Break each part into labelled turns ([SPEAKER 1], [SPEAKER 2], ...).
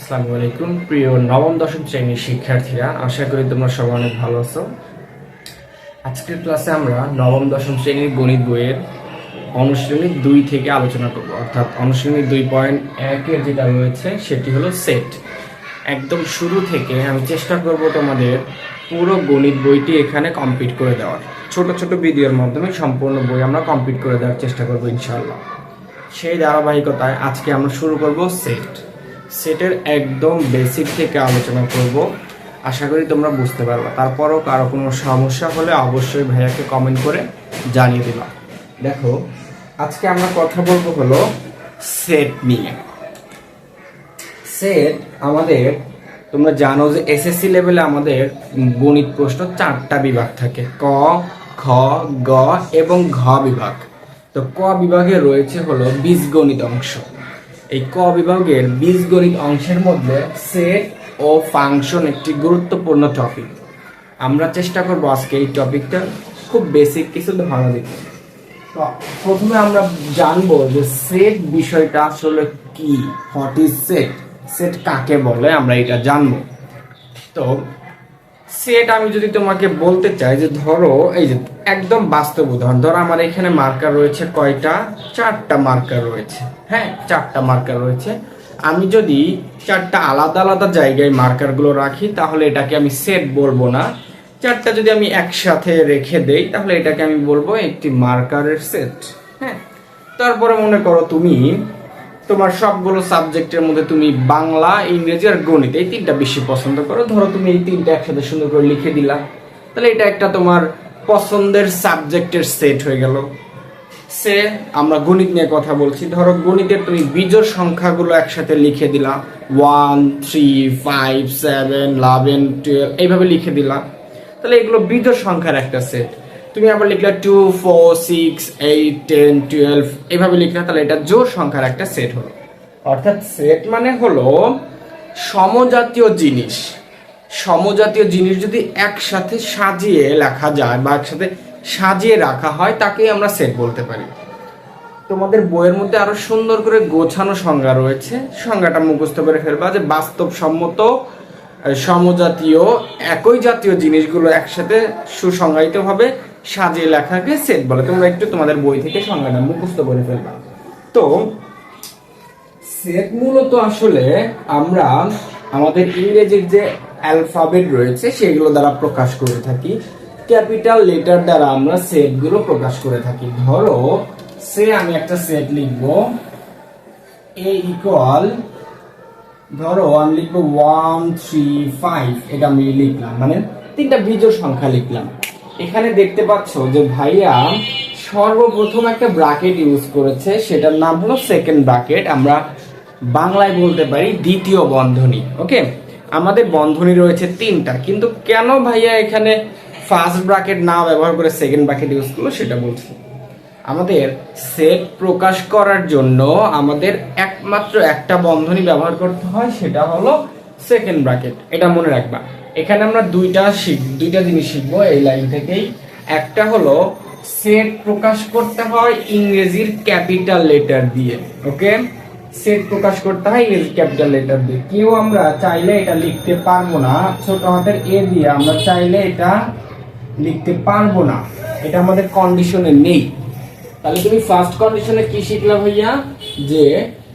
[SPEAKER 1] আসসালামু আলাইকুম। প্রিয় নবম, দশম শ্রেণির শিক্ষার্থীরা, আশা করি তোমরা সবাই অনেক ভালো আছো। আজকের ক্লাসে আমরা নবম, দশম শ্রেণির গণিত বইয়ের অনুশ্রেণী দুই থেকে আলোচনা করব। অর্থাৎ অনুশ্রেণী দুই পয়েন্ট একের যেটা রয়েছে, সেটি হলো সেট। একদম শুরু থেকে আমি চেষ্টা করব তোমাদের পুরো গণিত বইটি এখানে কমপ্লিট করে দেওয়ার। ছোট ছোট ভিডিওর মাধ্যমে সম্পূর্ণ বই আমরা কমপ্লিট করে দেওয়ার চেষ্টা করব ইনশাআল্লাহ। সেই ধারাবাহিকতায় আজকে আমরা শুরু করব সেট। সেটের একদম বেসিক থেকে আলোচনা করব। আশা করি তোমরা বুঝতে পারবা। তারপরও কারও কোনো সমস্যা হলে অবশ্যই ভাইয়াকে কমেন্ট করে জানিয়ে দিলাম দেখো, আজকে আমরা কথা বলব হলো সেট নিয়ে। সেট আমাদের, তোমরা জানো যে এসএসসি লেভেলে আমাদের গণিত প্রশ্ন চারটা বিভাগ থাকে। ক, খ, গ এবং ঘ বিভাগ। তো ক বিভাগে রয়েছে হলো বীজগণিত অংশ। এই ক বিভাগের বীজগণিত অংশের মধ্যে সেট ও ফাংশন একটি গুরুত্বপূর্ণ টপিক আমরা চেষ্টা করব আজকে এই টপিকটা খুব বেসিক কিছু ধারণা দিতে। প্রথমে আমরা জানব যে সেট বিষয়টা আসলে কি হোয়াট ইজ সেট সেট কাকে বলে আমরা এটা জানব। তো সেট আমি যদি তোমাকে বলতে চাই যে ধরো, এই যে একদম বাস্তব উদাহরণ, ধরো আমার এখানে মার্কার রয়েছে কয়টা? চারটা মার্কার রয়েছে। হ্যাঁ চারটা মার্কার রয়েছে। আমি যদি চারটা আলাদা আলাদা জায়গায় মার্কারগুলো রাখি, তাহলে এটাকে আমি সেট বলব না। চারটা যদি আমি একসাথে রেখে দেই, তাহলে এটাকে আমি বলব একটি মার্কারের সেট হ্যাঁ তারপরে মনে করো তুমি, তোমার সবগুলো সাবজেক্টের মধ্যে তুমি বাংলা, ইংরেজি আর গণিত এই তিনটা বেশি পছন্দ করো। ধরো তুমি এই তিনটা একসাথে সুন্দর করে লিখে দিলা। তাহলে এটা একটা তোমার পছন্দের সাবজেক্টের সেট হয়ে গেল। সে আমরা গণিত নিয়ে কথা বলছি। ধরো গণিতের তুমি বিজোড় সংখ্যাগুলো একসাথে লিখে দিলা। One three five seven eleven twelve এইভাবে লিখে দিলা। তাহলে এগুলো বিজোড় সংখ্যার একটা সেট তুমি আবার লিখলে two four six eight ten twelve এইভাবে লিখলে, তাহলে এটা জোর সংখ্যার একটা সেট হলো। অর্থাৎ সেট মানে হলো সমজাতীয় জিনিস। সমজাতীয় জিনিস যদি একসাথে সাজিয়ে লেখা যায় বা একসাথে সাজিয়ে রাখা হয়, তাকেই আমরা সেট বলতে পারি। তোমাদের বইয়ের মধ্যে আরও সুন্দর করে গোছানো সংজ্ঞা রয়েছে। সংজ্ঞাটা মুখস্থ করে ফেলবা যে বাস্তবসম্মত সমজাতীয়, একই জাতীয় জিনিসগুলো একসাথে সুসংজ্ঞায়িতভাবে সাজিয়ে লেখাকে সেট বলে। তোমরা একটু তোমাদের বই থেকে সংজ্ঞাটা মুখস্থ করে ফেলবা। তো সেট মূলত আসলে আমরা আমাদের ইংরেজির যে অ্যালফাবেট রয়েছে, সেগুলো দ্বারা প্রকাশ করে থাকি। ক্যাপিটাল লেটার দ্বারা আমরা সেটগুলো প্রকাশ করে থাকি। ধরো, সে আমি একটা সেট লিখব। এ ইকুয়াল ধরো, আমি লিখব ওয়ান থ্রি ফাইভ এটা আমি লিখলাম মানে তিনটা বিজোড় সংখ্যা লিখলাম। এখানে দেখতে পাচ্ছ যে ভাইয়া সর্বপ্রথম একটা ব্রাকেট ইউজ করেছে। সেটার নাম হলো সেকেন্ড ব্রাকেট আমরা বাংলায় বলতে পারি দ্বিতীয় বন্ধনী ওকে আমাদের বন্ধনী রয়েছে তিনটা। কিন্তু কেন ভাইয়া এখানে ফার্স্ট ব্রাকেট না ব্যবহার করে সেকেন্ড ব্রাকেট ইউজ করল সেটা বলছি। আমাদের সেট প্রকাশ করার জন্য আমাদের একমাত্র একটা বন্ধনী ব্যবহার করতে হয়, সেটা হলো সেকেন্ড ব্র্যাকেট এটা মনে রাখবা। এখানে আমরা দুইটা শিখ দুইটা জিনিস শিখব এই লাইন থেকেই। একটা হলো সেট প্রকাশ করতে হয় ইংরেজির ক্যাপিটাল লেটার দিয়ে ওকে সেট প্রকাশ করতে হয় ইংরেজি ক্যাপিটাল লেটার দিয়ে। কেউ আমরা চাইলে এটা লিখতে পারব না। ছোট হাতের এ দিয়ে আমরা চাইলে এটা লিখতে পারব না। এটা আমাদের কন্ডিশনে নেই। তাহলে তুমি ফার্স্ট কন্ডিশনে কি শিখলা ভাইয়া? যে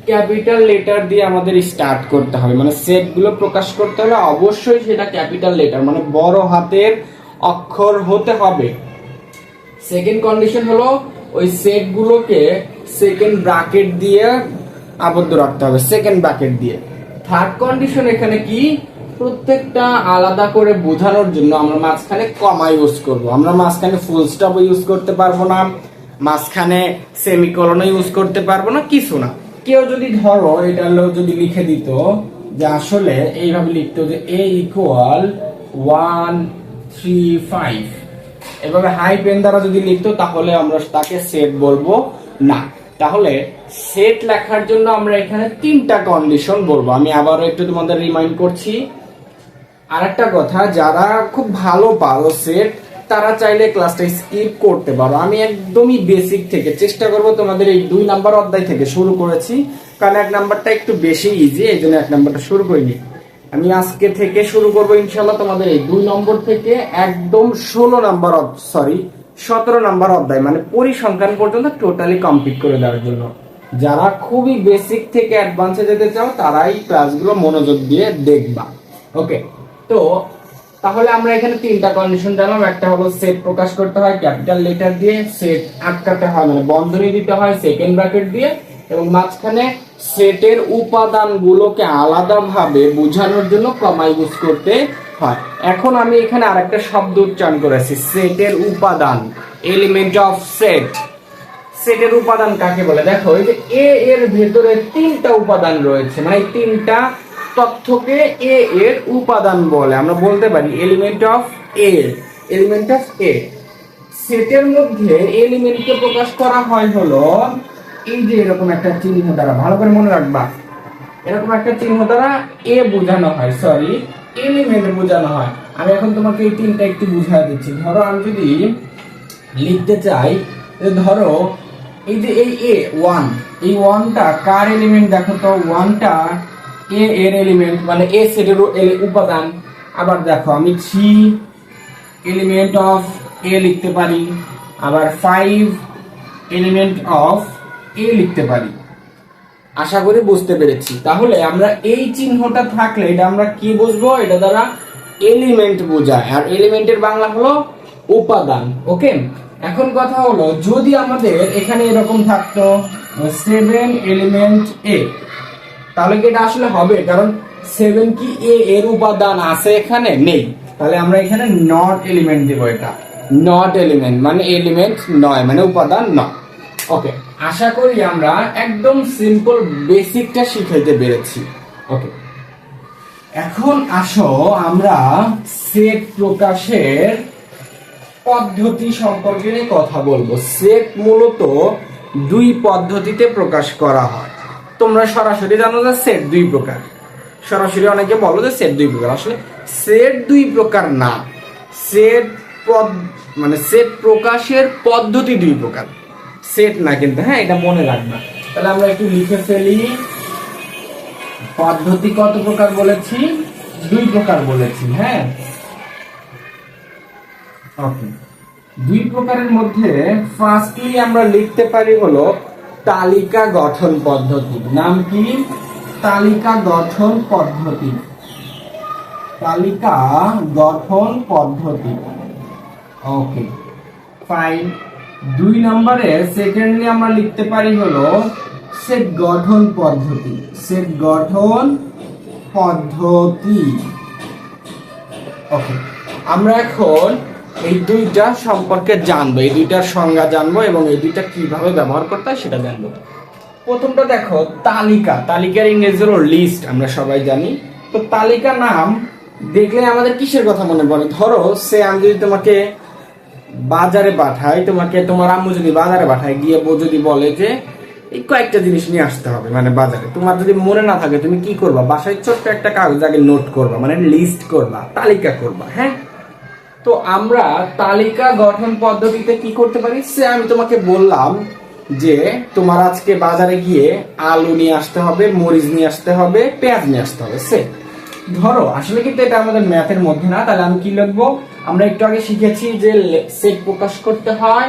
[SPEAKER 1] ক্যাপিটাল লেটার দিয়ে আমাদের স্টার্ট করতে হবে। মানে সেটগুলো প্রকাশ করতে হলে অবশ্যই সেটা ক্যাপিটাল লেটার মানে বড় হাতের অক্ষর হতে হবে। সেকেন্ড কন্ডিশন হলো ওই সেট গুলোকে সেকেন্ড ব্র্যাকেট দিয়ে আবদ্ধ রাখতে হবে। সেকেন্ড ব্র্যাকেট দিয়ে। থার্ড কন্ডিশন এখানে কি? প্রত্যেকটা আলাদা করে বোঝানোর জন্য আমরা মাঝখানে কমা ইউজ করব। আমরা মাঝখানে ফুল স্টপ ইউজ করতে পারব না, মাঝখানে সেমিকলনও ইউজ করতে পারব না, কিছু না। কেউ যদি ধরো, এটা যদি লিখে দিত যে আসলে এইভাবে লিখতো যে A equal one three five এভাবে হাই পেন দ্বারা যদি লিখতো, তাহলে আমরা তাকে সেট বলব না। তাহলে সেট লেখার জন্য আমরা এখানে তিনটা কন্ডিশন বলব। আমি আবারও একটু তোমাদের রিমাইন্ড করছি। আরেকটা কথা, যারা খুব ভালো পারো সেট তারা চাইলে ক্লাসটা স্কিপ করতে পারো। আমি একদমই বেসিক থেকে, চেষ্টা করব তোমাদের এই দুই নাম্বার অধ্যায় থেকে শুরু করেছি, কারণ এক নাম্বারটা একটু বেশি ইজি এই জন্য এক নাম্বারটা শুরু করিনি। আমি আজকে থেকে শুরু করব ইনশাল্লাহ তোমাদের এই দুই নম্বর থেকে একদম ষোলো নাম্বার সরি সতেরো নাম্বার অধ্যায় মানে পরিসংখ্যান পর্যন্ত টোটালি কমপ্লিট করে দেওয়ার জন্য। যারা খুবই বেসিক থেকে অ্যাডভান্সে যেতে চাও, তারাই ক্লাসগুলো মনোযোগ দিয়ে দেখবা। ওকে তো তাহলে আমরা এখানে তিনটা কন্ডিশন জানলাম। একটা হলো সেট প্রকাশ করতে হয় ক্যাপিটাল লেটার দিয়ে সেট আটকাতে হয় মানে বন্ধনী দিতে হয় সেকেন্ড ব্র্যাকেট দিয়ে এবং মাঝখানে সেটের উপাদানগুলোকে আলাদাভাবে বোঝানোর জন্য কমা ইউজ করতে হয়। এখন আমি এখানে আরেকটা শব্দ উচ্চারণ করেছি। সেটের উপাদান এলিমেন্ট অফ সেট সেটের উপাদান কাকে বলে? দেখো, এই যে এ এর ভেতরে তিনটা উপাদান রয়েছে মানে তিনটা তথ্যকে এ এর উপাদান বলে। আমরা বলতে পারি element of A element of A সেটের মধ্যে এলিমেন্টকে প্রকাশ করা হয় হলো, এই যে এরকম একটা চিহ্ন দ্বারা, ভালো করে মনে রাখবা। এরকম একটা চিহ্ন দ্বারা এ বোঝানো হয় সরি এলিমেন্ট বোঝানো হয়। আমি এখন তোমাকে এই তিনটা একটু বুঝাই দিচ্ছি। ধরো আমি যদি লিখতে চাই ধরো এই যে এই এ ওয়ান এই ওয়ানটা কার এলিমেন্ট দেখো তো ওয়ানটা এ, এর এলিমেন্ট মানে এ সেটের উপাদান। আবার দেখো, আমি থ্রি এলিমেন্ট অফ এ লিখতে পারি, আবার ফাইভ এলিমেন্ট অফ এ লিখতে পারি। আশা করি বুঝতে পেরেছি। তাহলে আমরা এই চিহ্নটা থাকলে এটা আমরা কি বুঝব? এটা দ্বারা এলিমেন্ট বোঝায়। আর এলিমেন্টের বাংলা হলো উপাদান ওকে এখন কথা হলো, যদি আমাদের এখানে এরকম থাকতো সেভেন এলিমেন্ট এ তাহলে কি এটা আসলে হবে? কারণ সেভেন কি এ এর উপাদান আছে এখানে? নেই। তাহলে আমরা এখানে নট এলিমেন্ট দিব এটা। নট এলিমেন্ট মানে এলিমেন্ট নয় মানে উপাদান নয়। ওকে আশা করি আমরা একদম সিম্পল বেসিকটা শিখাইতে পেরেছি। ওকে এখন আসো আমরা সেট প্রকাশের পদ্ধতি সম্পর্কে কথা বলব। সেট মূলত দুই পদ্ধতিতে প্রকাশ করা হয়। তোমরা সরাসরি জানো যে সেট দুই প্রকার। সরাসরি অনেকে বলো যে সেট দুই প্রকার। আসলে সেট দুই প্রকার না। সেট পদ মানে সেট প্রকাশের পদ্ধতি দুই প্রকার। সেট না কিন্তু হ্যাঁ এটা মনে রাখবা। তাহলে আমরা একটু লিখে ফেলি। পদ্ধতি কত প্রকার বলেছি? দুই প্রকার বলেছি হ্যাঁ? ওকে দুই প্রকারের মধ্যে ফার্স্টলি আমরা লিখতে পারি হলো তালিকা গঠন পদ্ধতি। নাম কি? তালিকা গঠন পদ্ধতি। তালিকা গঠন পদ্ধতি। ওকে। ফাইন দুই নম্বরে সেকেন্ডলি আমরা লিখতে পারি হলো সেট গঠন পদ্ধতি। সেট গঠন পদ্ধতি। ওকে আমরা এখন এই দুইটা সম্পর্কে জানব, এই দুইটার সংজ্ঞা জানব এবং এই দুইটা কীভাবে ব্যবহার করতে হয় সেটা জানব। প্রথমটা দেখো, তালিকা। তালিকার ইংরেজি হলো লিস্ট আমরা সবাই জানি। তো তালিকা নাম দেখলে আমাদের কিসের কথা মনে পড়ে? ধরো, সে আমি যদি তোমাকে বাজারে পাঠাই, তোমাকে তোমার আম্মু যদি বাজারে পাঠায়, গিয়ে যদি বলে যে, এই কয়েকটা জিনিস নিয়ে আসতে হবে মানে বাজারে। তোমার যদি মনে না থাকে, তুমি কি করবা? বাসায় ছোট্ট একটা কাগজ আগে নোট করবা মানে লিস্ট করবা, তালিকা করবা হ্যাঁ? তো আমরা তালিকা গঠন পদ্ধতিতে কি করতে পারি? সে আমি তোমাকে বললাম যে তোমার আজকে বাজারে গিয়ে আলু নিয়ে আসতে হবে, মরিচ নিয়ে আসতে হবে, পেঁয়াজ নিয়ে আসতে হবে সে ধরো, আসলে কিন্তু এটা আমাদের ম্যাথের মধ্যে না, তাহলে আমি কি লিখব? আমরা একটু আগে শিখেছি যে সেট প্রকাশ করতে হয়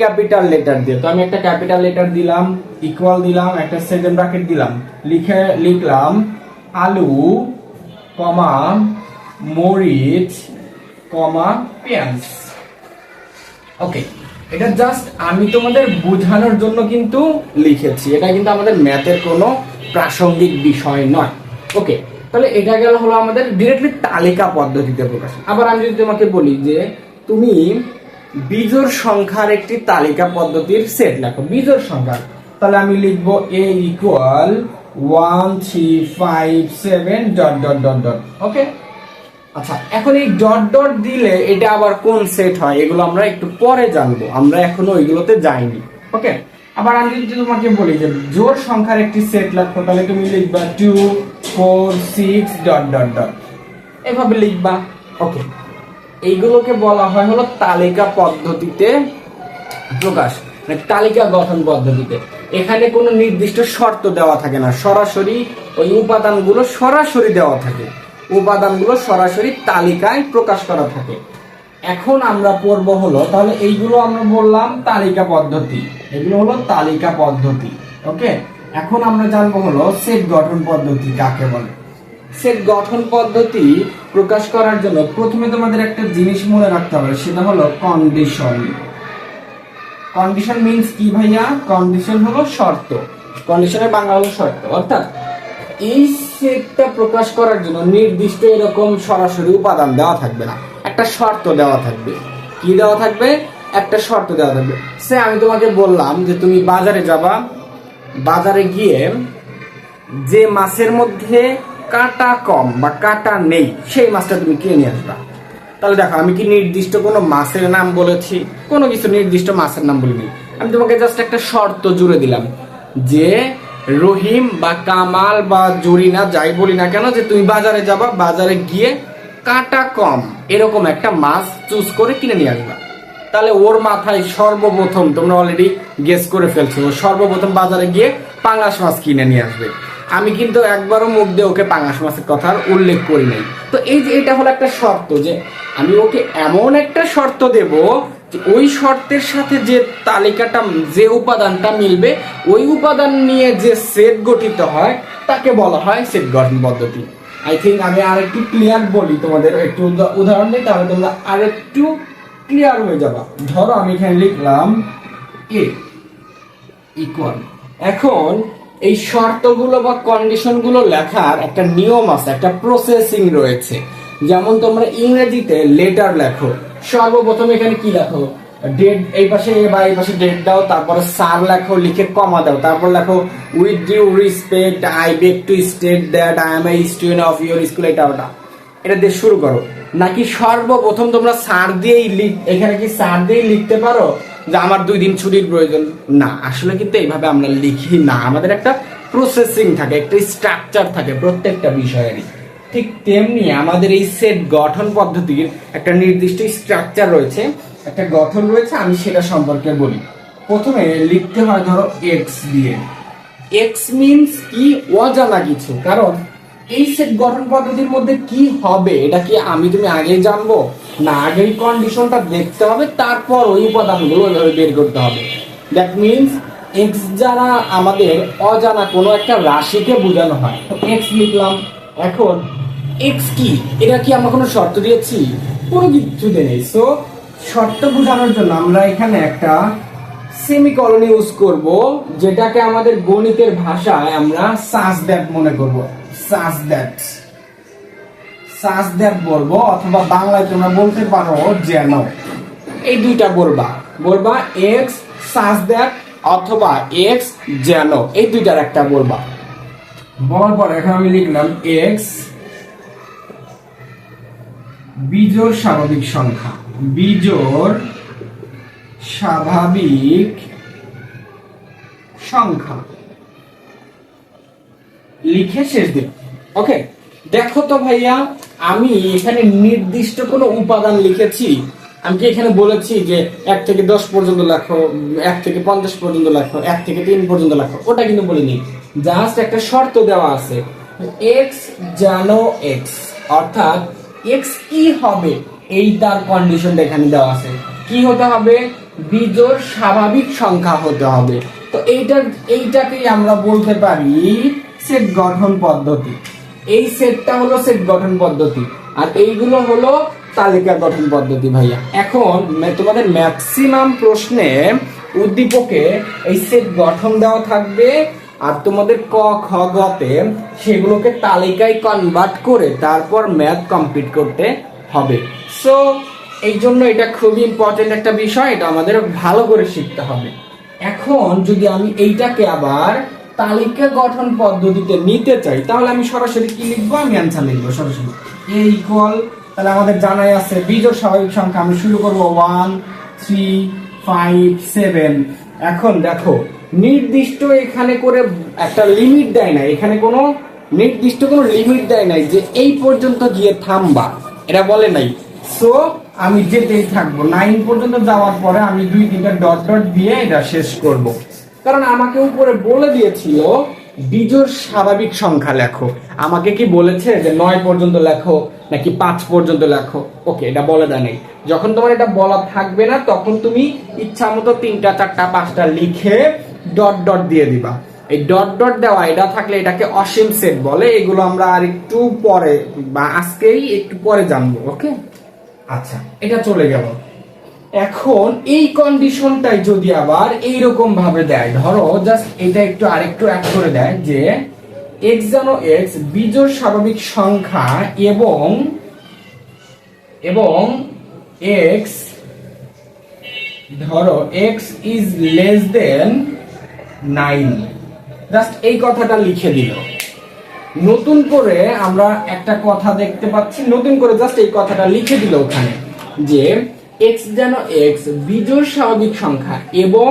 [SPEAKER 1] ক্যাপিটাল লেটার দিয়ে। তো আমি একটা ক্যাপিটাল লেটার দিলাম ইকুয়াল দিলাম, একটা সেকেন্ড ব্র্যাকেট দিলাম। লিখে, লিখলাম আলু, কমা, মরিচ কমা পেঁয়াজ ওকে এটা জাস্ট আমি তোমাদের বোঝানোর জন্য কিন্তু লিখেছি। এটা কিন্তু আমাদের ম্যাথের কোনো প্রাসঙ্গিক বিষয় নয়। ওকে তাহলে এটা গেল হলো আমাদের ডিরেক্টলি তালিকা পদ্ধতিতে প্রকাশ। আবার আমি যদি তোমাকে বলি যে তুমি বিজোড় সংখ্যার একটি তালিকা পদ্ধতির সেট লেখো। বিজোড় সংখ্যা তাহলে আমি লিখব A equal one three five seven dot dot dot dot okay আচ্ছা এখন এই ডট ডট দিলে এটা আবার কোন সেট হয়? এগুলো আমরা একটু পরে জানব। আমরা এখনও ওইগুলোতে যাইনি। ওকে আবার আমি যদি তোমাকে বলি যে জোর সংখ্যার একটি সেট লাগতো, তাহলে তুমি লিখবা two four six dot dot dot এভাবে লিখবা। ওকে এইগুলোকে বলা হয় হলো তালিকা পদ্ধতিতে প্রকাশ মানে তালিকা গঠন পদ্ধতিতে। এখানে কোনো নির্দিষ্ট শর্ত দেওয়া থাকে না। সরাসরি ওই উপাদানগুলো সরাসরি দেওয়া থাকে। উপাদানগুলো সরাসরি তালিকায় প্রকাশ করা থাকে। এখন আমরা পড়ব হলো, তাহলে এইগুলো আমরা বললাম তালিকা পদ্ধতি। এগুলো হলো তালিকা পদ্ধতি, ওকে? এখন আমরা জানব হলো সেট গঠন পদ্ধতি কাকে বলে। সেট গঠন পদ্ধতি প্রকাশ করার জন্য প্রথমে তোমাদের একটা জিনিস মনে রাখতে হবে, সেটা হলো কন্ডিশন কন্ডিশন মিন্স কি ভাইয়া? কন্ডিশন হলো শর্ত। কন্ডিশনের বাংলা হলো শর্ত, অর্থাৎ এই সেটটা প্রকাশ করার জন্য নির্দিষ্ট এরকম সরাসরি উপাদান দেওয়া থাকবে না। একটা শর্ত দেওয়া থাকবে। কি দেওয়া থাকবে? একটা শর্ত দেওয়া থাকবে। সে, আমি তোমাকে বললাম যে তুমি বাজারে যাবা। বাজারে গিয়ে যে মাছের মধ্যে কাটা কম বা কাটা নেই, সেই মাছটা তুমি কিনে নিয়ে আসবা। তাহলে দেখো, আমি কি নির্দিষ্ট কোনো মাছের নাম বলেছি? কোনো কিছু নির্দিষ্ট মাছের নাম বলিনি। আমি তোমাকে জাস্ট একটা শর্ত জুড়ে দিলাম যে রহিম বা কামাল বা জরিনা যাই বলি না কেন, যে তুমি বাজারে যাবা, বাজারে গিয়ে কাটা কম, এরকম একটা মাছ চুজ করে কিনে নিয়ে আসবা। তাহলে ওর মাথায় সর্বপ্রথম, তোমরা অলরেডি গেস করে ফেলছো সর্বপ্রথম বাজারে গিয়ে পাঙ্গাস মাছ কিনে নিয়ে আসবে। আমি কিন্তু একবারও মুখ দিয়ে ওকে পাঙ্গাস মাছের কথার উল্লেখ করি নাই। তো এই যে এটা হলো একটা শর্ত, যে আমি ওকে এমন একটা শর্ত দেব ওই শর্তের সাথে যে তালিকাটা, যে উপাদানটা মিলবে, ওই উপাদান নিয়ে যে সেট গঠিত হয়, তাকে বলা হয় সেট গঠন পদ্ধতি। আই থিঙ্ক আমি আর একটু ক্লিয়ার বলি তোমাদের, একটু উদাহরণ দিই, তাহলে তোমরা আর একটু ক্লিয়ার হয়ে যাবা। ধরো আমি এখানে লিখলাম এ ইকুয়াল এখন এই শর্তগুলো বা কন্ডিশনগুলো লেখার একটা নিয়ম আছে, একটা প্রসেসিং রয়েছে। যেমন তোমরা ইংরেজিতে লেটার লেখো। সর্বপ্রথম এখানে কি লেখো? ডেট এই পাশে বা এই পাশে ডেট দাও, তারপরে সার লেখো, লিখে কমা দাও। তারপর লেখো with due respect I beg to state that I am a student of your school এটা ওটা। এটা দিয়ে শুরু করো। নাকি সর্বপ্রথম তোমরা সার দিয়েই লিখ- এখানে কি সার দিয়েই লিখতে পারো যে আমার দুই দিন ছুটির প্রয়োজন? না, আসলে কিন্তু এইভাবে আমরা লিখি না। আমাদের একটা প্রসেসিং থাকে, একটা স্ট্রাকচার থাকে প্রত্যেকটা বিষয়েরই। ঠিক তেমনি আমাদের এই সেট গঠন পদ্ধতির একটা নির্দিষ্ট স্ট্রাকচার রয়েছে। একটা গঠন রয়েছে, আমি সেটা সম্পর্কে বলি। প্রথমে লিখতে হয় ধরো এক্স দিয়ে। এক্স মিন্স কি? অজানা কিছু। কারণ এই সেট গঠন পদ্ধতির মধ্যে কি হবে, এটা কি আমি তুমি আগে জানব? না, আগে কন্ডিশনটা দেখতে হবে, তারপর ওই উপাদানগুলো ওইভাবে বের করতে হবে। দ্যাট মিনস এক্স যারা আমাদের অজানা কোনো একটা রাশিকে বোঝানো হয়। তো এক্স লিখলাম। এখন এক্স কি? এটা কি আমরা কোনো শর্ত দিয়েছি? কোনো কিছুতে নেই। সো শর্ত বোঝানোর জন্য আমরা এখানে একটা সেমি সেমিকলন ইউজ করব, যেটাকে আমাদের গণিতের ভাষায় আমরা সাস দ্যাট মনে করব। সাস দ্যাট সাস দ্যাট বলব, অথবা বাংলায় তোমরা বলতে পারো যেন। এই দুইটা বলবা। বলবা এক্স সাস দ্যাট অথবা এক্স যেন। এই দুইটার একটা বলবা। বলার পর এখন আমি লিখলাম এক্স বিজোড় স্বাভাবিক সংখ্যা। বিজোড় স্বাভাবিক সংখ্যা। লিখে শেষ দিন। ওকে দেখো তো ভাইয়া, আমি এখানে নির্দিষ্ট কোনো উপাদান লিখেছি। আমি কি এখানে বলেছি যে এক থেকে দশ পর্যন্ত লেখো এক থেকে পঞ্চাশ পর্যন্ত লেখো, এক থেকে তিন পর্যন্ত লেখো? ওটা কিন্তু বলিনি। জাস্ট একটা শর্ত দেওয়া আছে। এক্স জানো এক্স অর্থাৎ এক্স কি হবে এই তার কন্ডিশন এখানে দেওয়া আছে। কি হতে হবে? বিজোড় স্বাভাবিক সংখ্যা হতে হবে। তো এইটা, এইটাকেই আমরা বলতে পারি সেট গঠন পদ্ধতি। এই সেটটা হলো সেট গঠন পদ্ধতি। আর এইগুলো হলো তালিকা গঠন পদ্ধতি, ভাইয়া। এখন তোমাদের ম্যাক্সিমাম প্রশ্নে উদ্দীপকে এই সেট গঠন দেওয়া থাকবে আর তোমাদের ক, খ গতে সেগুলোকে তালিকায় কনভার্ট করে তারপর ম্যাথ কমপ্লিট করতে হবে। সো এই জন্য এটা খুবই ইম্পর্টেন্ট একটা বিষয়, এটা আমাদের ভালো করে শিখতে হবে। এখন যদি আমি এইটাকে আবার তালিকা গঠন পদ্ধতিতে নিতে চাই, তাহলে আমি সরাসরি কি লিখব? আমি অ্যান্সার লিখব, সরাসরি। এ ইকুয়াল তাহলে আমাদের জানাই আছে, বিজোড় স্বাভাবিক সংখ্যা, আমি শুরু করব ওয়ান থ্রি ফাইভ সেভেন এখন দেখো, নির্দিষ্ট এখানে করে একটা লিমিট দেয় না এখানে কোনো নির্দিষ্ট কোনো লিমিট দেয় নাই যে এই পর্যন্ত গিয়ে থামবা এটা বলে নাই। সো আমি যেতেই থাকব নাইন পর্যন্ত যাওয়ার পরে আমি দুই তিনটা ডট ডট দিয়ে এটা শেষ করব। কারণ আমাকে উপরে বলে দিয়েছিল, বিজোড় স্বাভাবিক সংখ্যা লেখো। আমাকে কি বলেছে যে নয় পর্যন্ত লেখো? নাকি পাঁচ পর্যন্ত লেখো? ওকে, এটা বলে দেয় নেই। যখন তোমার এটা বলা থাকবে না, তখন তুমি ইচ্ছা মতো তিনটা, চারটা, পাঁচটা লিখে ডট ডট দিয়ে দিবা। এই ডট ডট দেওয়া, এটা থাকলে এটাকে অসীম সেট বলে। এগুলো আমরা আর একটু পরে বা আজকেই একটু পরে জানব, ওকে? আচ্ছা এটা চলে গেল। এখন এই কন্ডিশনটাই যদি আবার এইরকম ভাবে দেয়, ধরো জাস্ট এটা একটু আরেকটু অ্যাড করে দেয় যে এক্স যেন এক্স বিজোড় স্বাভাবিক সংখ্যা এবং এবং এক্স ধরো x is less than nine just এই কথাটা লিখে দিল। নতুন করে আমরা একটা কথা দেখতে পাচ্ছি, নতুন করে জাস্ট এই কথাটা লিখে দিল ওখানে যে এক্স যেন এক্স বিজোড় স্বাভাবিক সংখ্যা এবং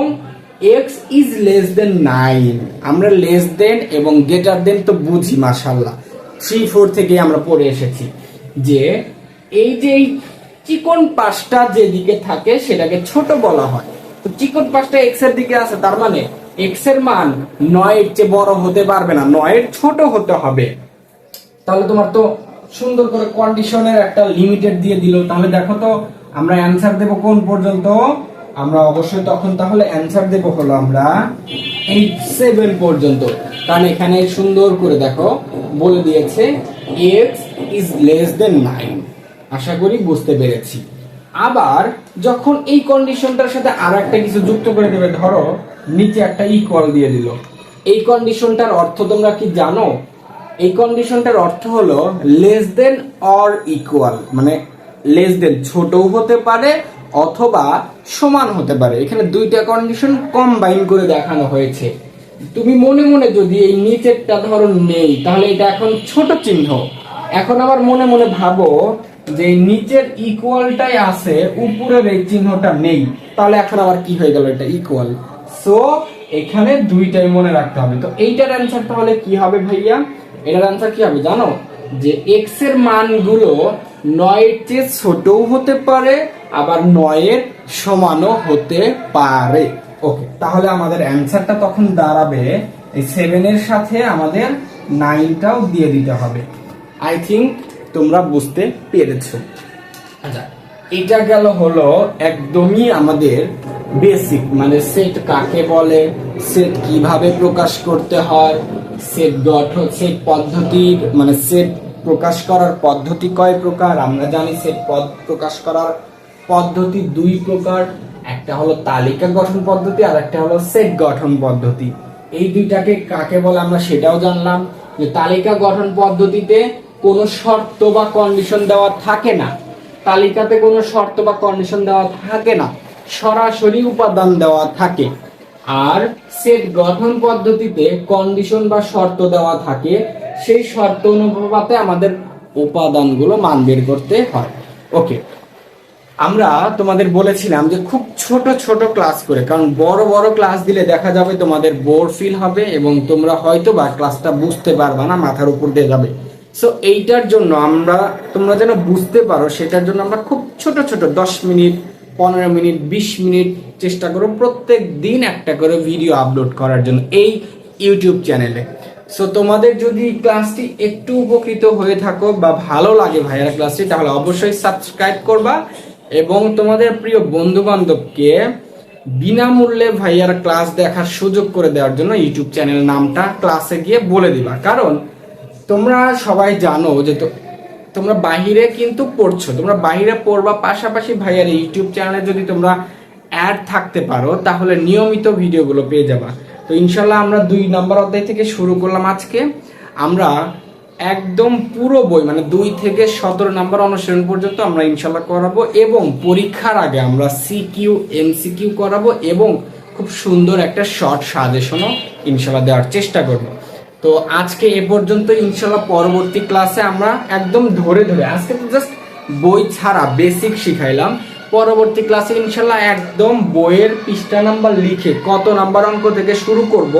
[SPEAKER 1] x is less than nine আমরা লেস দেন এবং গ্রেটার দেন তো বুঝি মাশাল্লাহ থ্রি ফোর থেকে আমরা পড়ে এসেছি যে এই যে এই চিকন পাশটা যেদিকে থাকে সেটাকে ছোট বলা হয়। তো চিকন পাশটা এক্সের দিকে আছে, তার মানে এক্সের মান নয়ের চেয়ে বড় হতে পারবে না, নয়ের ছোট হতে হবে। তাহলে তোমার তো সুন্দর করে কন্ডিশনের একটা লিমিটেড দিয়ে দিল। তাহলে দেখো তো, আমরা অ্যানসার দেব কোন পর্যন্ত? আমরা অবশ্যই তখন তাহলে অ্যানসার দেব হলো আমরা এইট সেভেন পর্যন্ত। কারণ এখানে সুন্দর করে দেখো, বলে দিয়েছে x is less than nine আশা করি বুঝতে পেরেছি। আবার যখন এই কন্ডিশনটার সাথে আর একটা কিছু যুক্ত করে দেবে, ধরো, নিচে একটা ইকুয়াল দিয়ে দিল। এই কন্ডিশনটার অর্থ তোমরা কি জানো? এই কন্ডিশনটার অর্থ হলো লেস দেন অর ইকুয়াল মানে লেস দেন ছোটও হতে পারে অথবা সমান হতে পারে। এখানে দুইটা কন্ডিশন কম্বাইন করে দেখানো হয়েছে। তুমি মনে মনে যদি এই নিচেরটা ধরো নেই, তাহলে এটা এখন ছোট চিহ্ন। এখন আবার মনে মনে ভাবো যে নিচের ইকুয়ালটাই আছে, উপরের এই চিহ্নটা নেই। তাহলে এখন আবার কি হয়ে গেল? এটা ইকুয়াল সো এখানে দুইটাই মনে রাখতে হবে। তো এইটার অ্যান্সার তাহলে কি হবে ভাইয়া? এটার অ্যান্সার কি হবে জানো? যে এক্সের মানগুলো নয়ের চেয়ে ছোটও হতে পারে আবার নয়ের সমানও হতে পারে। ওকে তাহলে আমাদের অ্যান্সারটা তখন দাঁড়াবে, এই সেভেনের সাথে আমাদের নাইনটাও দিয়ে দিতে হবে। আই থিঙ্ক তোমরা বুঝতে পেরেছ। আচ্ছা এটা গেল হলো একদমই আমাদের বেসিক মানে সেট কাকে বলে সেট কীভাবে প্রকাশ করতে হয় সেট গঠন সেট পদ্ধতির মানে সেট প্রকাশ করার পদ্ধতি কয় প্রকার? আমরা জানি সেট পদ প্রকাশ করার পদ্ধতি দুই প্রকার। একটা হলো তালিকা গঠন পদ্ধতি, আর একটা হলো সেট গঠন পদ্ধতি। এই দুইটাকে কাকে বলে আমরা সেটাও জানলাম যে তালিকা গঠন পদ্ধতিতে কোনো শর্ত বা কন্ডিশন দেওয়া থাকে না। তালিকাতে কোনো শর্ত বা কন্ডিশন দেওয়া থাকে না। সরাসরি উপাদান দেওয়া থাকে। আর সেট গঠন পদ্ধতিতে কন্ডিশন বা শর্ত দেওয়া থাকে, সেই শর্ত অনুপাতে আমাদের উপাদানগুলো মান বের করতে হয়। ওকে আমরা তোমাদের বলেছিলাম যে খুব ছোট ছোট ক্লাস করে, কারণ বড় বড় ক্লাস দিলে দেখা যাবে তোমাদের বোর ফিল হবে এবং তোমরা হয়তো বা ক্লাসটা বুঝতে পারবা না, মাথার উপর দিয়ে যাবে। সো এইটার জন্য আমরা, তোমরা যেন বুঝতে পারো, সেটার জন্য আমরা খুব ছোট ছোট, দশ মিনিট, পনেরো মিনিট, বিশ মিনিট চেষ্টা করো প্রত্যেক দিন একটা করে ভিডিও আপলোড করার জন্য এই ইউটিউব চ্যানেলে সো তোমাদের যদি ক্লাসটি একটু উপকৃত হয়ে থাকো বা ভালো লাগে ভাইয়ার ক্লাসটি তাহলে অবশ্যই সাবস্ক্রাইব করবা এবং তোমাদের প্রিয় বন্ধু বান্ধবকে বিনামূল্যে ভাইয়ার ক্লাস দেখার সুযোগ করে দেওয়ার জন্য ইউটিউব চ্যানেল নামটা ক্লাসে গিয়ে বলে দিবা। কারণ তোমরা সবাই জানো যে তোমরা বাহিরে কিন্তু পড়ছো। তোমরা বাহিরে পড়বা, পাশাপাশি ভাইয়ার ইউটিউব চ্যানেলে যদি তোমরা অ্যাড থাকতে পারো, তাহলে নিয়মিত ভিডিওগুলো পেয়ে যাবা। তো ইনশাল্লাহ আমরা দুই নম্বর অধ্যায় থেকে শুরু করলাম আজকে। আমরা একদম পুরো বই মানে দুই থেকে সতেরো নাম্বার অনুসরণ পর্যন্ত আমরা ইনশাল্লাহ করাবো এবং পরীক্ষার আগে আমরা সিকিউ, এমসিকিউ করাবো এবং খুব সুন্দর একটা শর্ট সাজেশনও ইনশাল্লাহ দেওয়ার চেষ্টা করব। তো আজকে এ পর্যন্ত ইনশাল্লাহ পরবর্তী ক্লাসে আমরা একদম ধরে ধরে, আজকে তো জাস্ট বই ছাড়া বেসিক শিখাইলাম। পরবর্তী ক্লাসে ইনশাল্লাহ একদম বইয়ের পৃষ্ঠা নাম্বার লিখে কত নাম্বার অঙ্ক থেকে শুরু করব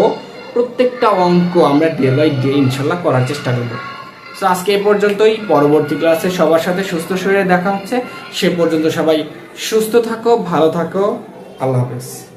[SPEAKER 1] প্রত্যেকটা অঙ্ক আমরা ডে বাই ডে ইনশাল্লাহ করার চেষ্টা করব। সো আজকে এ পর্যন্তই। পরবর্তী ক্লাসে সবার সাথে সুস্থ শরীরে দেখা হচ্ছে। সে পর্যন্ত সবাই সুস্থ থাকো, ভালো থাকো। আল্লাহ হাফেজ।